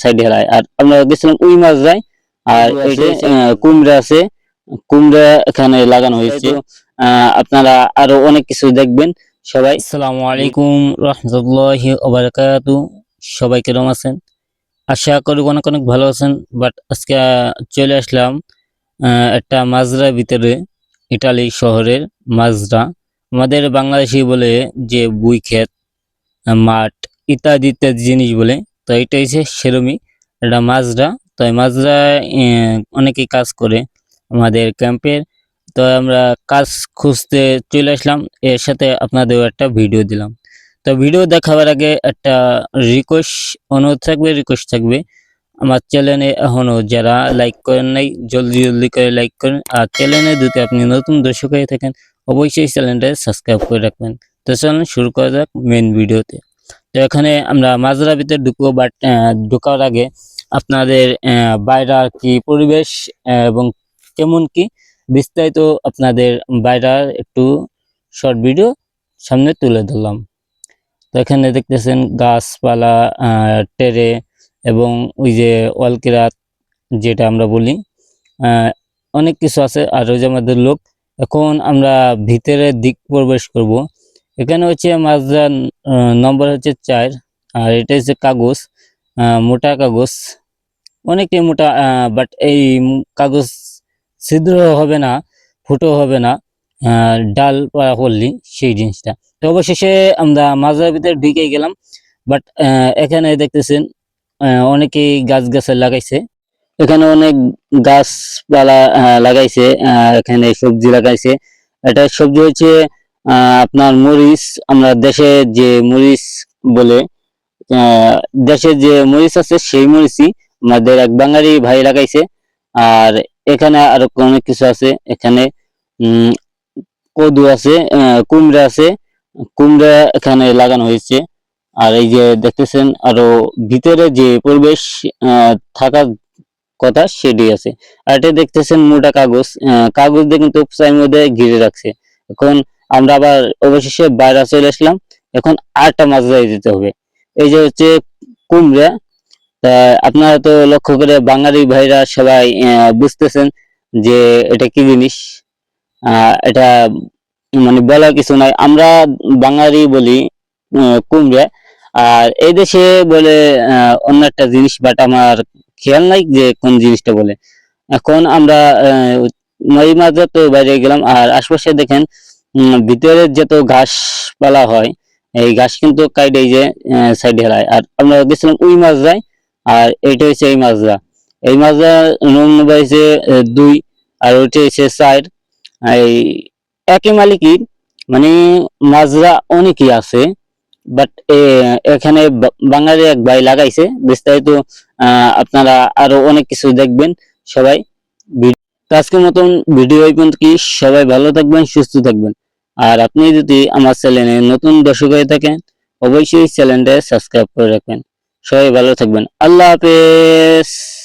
সাইডে হেলায়। আর আমরা গেছিলাম উই মাছ যায় আর কুমড়া এটা কুমড়া আছে কুমড়া এখানে লাগানো হয়েছে। আপনারা আরও অনেক কিছু দেখবেন সবাই। আসসালামু আলাইকুম রহমতুল্লাহি ওবারাকাতু সবাই কেরম আছেন। আশা করি অনেক অনেক ভালো আছেন বাট আজকে চলে আসলাম আহ, একটা মাজরা ভিতরে ইটালি শহরের মাজরা। আমাদের বাংলাদেশি বলে যে বুই ক্ষেত মাঠ ইত্যাদি ইত্যাদি জিনিস বলে। তো এটা হচ্ছে সেরমি এটা মাজরা। তো এই মাজরায় আহ, অনেকেই কাজ করে আমাদের ক্যাম্পের তো আমরা কাজ খুঁজতে চলে আসলাম। এর সাথে আপনাদেরও একটা ভিডিও দিলাম। তো ভিডিও দেখাবার আগে একটা রিকোয়েস্ট অনুরোধ থাকবে রিকোয়েস্ট থাকবে। আমার চ্যানেলে এখনও যারা লাইক করেন নাই জলদি জলদি করে লাইক করেন। আর চ্যানেলে যদি আপনি নতুন দর্শক হয়ে থাকেন অবশ্যই চ্যানেলটা সাবস্ক্রাইব করে রাখবেন। তো চলুন শুরু করা যাক মেন ভিডিওতে তো এখানে আমরা মাজরা ভিতরে ঢুকবো বাট ঢোকার আগে আপনাদের বাইরের কি পরিবেশ এবং কেমন কি বিস্তারিত আপনাদের বাইরের একটু শর্ট ভিডিও সামনে তুলে ধরলাম। তো এখানে দেখতেছেন গাছপালা টেরে এবং ওই যে ওয়ালকিরাত যেটা আমরা বলি অনেক কিছু আছে। আর ওই যে আমাদের লোক, এখন আমরা ভিতরের দিক প্রবেশ করব। এখানে হচ্ছে মাছদার নম্বর হচ্ছে চার, আর এটা হচ্ছে কাগজ মোটা কাগজ। অনেকটাই মোটা বাট এই কাগজ ছিদ্র হবে না, ফুটো হবে না ডাল করলি সেই জিনিসটা। তো অবশেষে আমরা মাজার ভিতরে ঢুকে গেলাম বাট এখানে দেখতেছেন অনেকেই গাছ গাছে লাগাইছে। এখানে অনেক গাছপালা লাগাইছে এখানে সবজি লাগাইছে। এটা সবজি হচ্ছে আপনার মরিচ, আমরা দেশে যে মরিচ বলে দেশে যে মরিচ আছে সেই মরিচই আমাদের এক বাঙালি ভাই লাগাইছে। আর এখানে আরও অনেক কিছু আছে। এখানে কদু আছে কুমড়া আছে। কুমড়া এখানে লাগানো হয়েছে। আর এই যে দেখতেছেন, আরও ভিতরে যে পরিবেশ থাকার কথা সেটি আছে। আর এটা দেখতেছেন মোটা কাগজ। কাগজ দিয়ে কিন্তু মধ্যে ঘিরে রাখছে। এখন আমরা আবার অবশেষে বাইরে চলে আসলাম। এখন আটটা মাছ ধরে দিতে হবে। এই যে হচ্ছে কুমড়া আপনারা তো লক্ষ্য করে বাঙালি ভাইরা সবাই বুঝতেছেন যে এটা কি জিনিস? এটা মানে বলার কিছু নাই। আমরা বাঙালি বলি কুমড়া। আর এই দেশে বলে অন্য একটা জিনিস বাট আমার খেয়াল নাই যে কোন জিনিসটা বলে। এখন আমরা এই মাঝে তো বাইরে গেলাম। আর আশপাশে দেখেন ভিতরে যত ঘাসপালা হয়, এই ঘাস কিন্তু এই যে সাইডে হেলায়। আর আমরা গেছিলাম ওই মাছ যায়, আর এইটা হচ্ছে এই মাছরা এই মাছরা নম্বর হয়েছে দুই, আর ওইটা হচ্ছে চার। এই একই মালিকই মানে মাজরা অনেকই আছে, বাট এখানে বাঙালি এক ভাই লাগাইছে। বিস্তারিত আপনারা আরও অনেক কিছু দেখবেন সবাই। আজকের মতন ভিডিও পর্যন্ত কি? সবাই ভালো থাকবেন, সুস্থ থাকবেন। আর আপনি যদি আমার চ্যানেলে নতুন দর্শক হয়ে থাকেন, অবশ্যই চ্যানেলটা সাবস্ক্রাইব করে রাখবেন। সবাই ভালো থাকবেন। আল্লাহ হাফেজ।